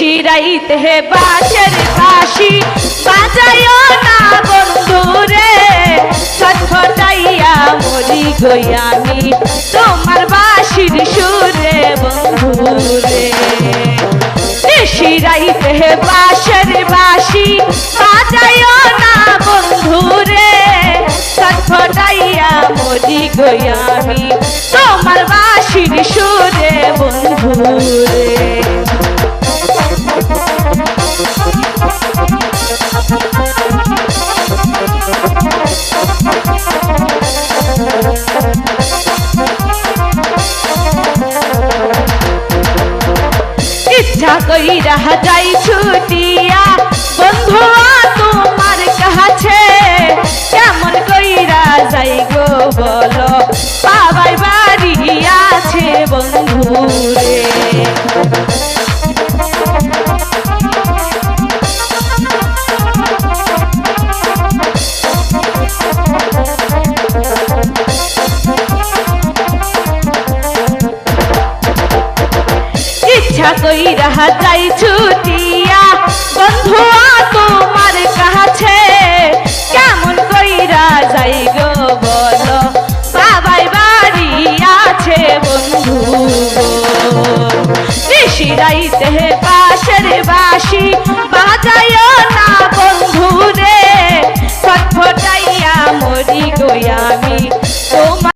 শিরাইতে বাঁশের বাঁশি। বাজাইও না বন্ধুরে ছটফটাইয়া মরি গই আমি। তোমার বাঁশির সুরে বন্ধুরে শিরাইতে বাঁশের বাঁশি, বাজাইও না বন্ধুরে ছটফটাইয়া মরি গই আমি। তোমার বাঁশির সুরে বন্ধুরে ইচ্ছা রাহা যাই ছুটিয়া। বন্ধুয়া তোমার কাছে কেমন কইরা যাই গো বলো? বাবাই বাড়ি ইচ্ছা কইরা যাই ছুটিয়া বন্ধুয়া তোমার কাছে, কেমন কইরা যাই গো বলো? বাবাই বাড়ি আছে বন্ধু ঋষিরাইতে পাশের বাসি বাজাইও না বন্ধু রে। ছটফটাইয়া মরি গই আমি, তোমার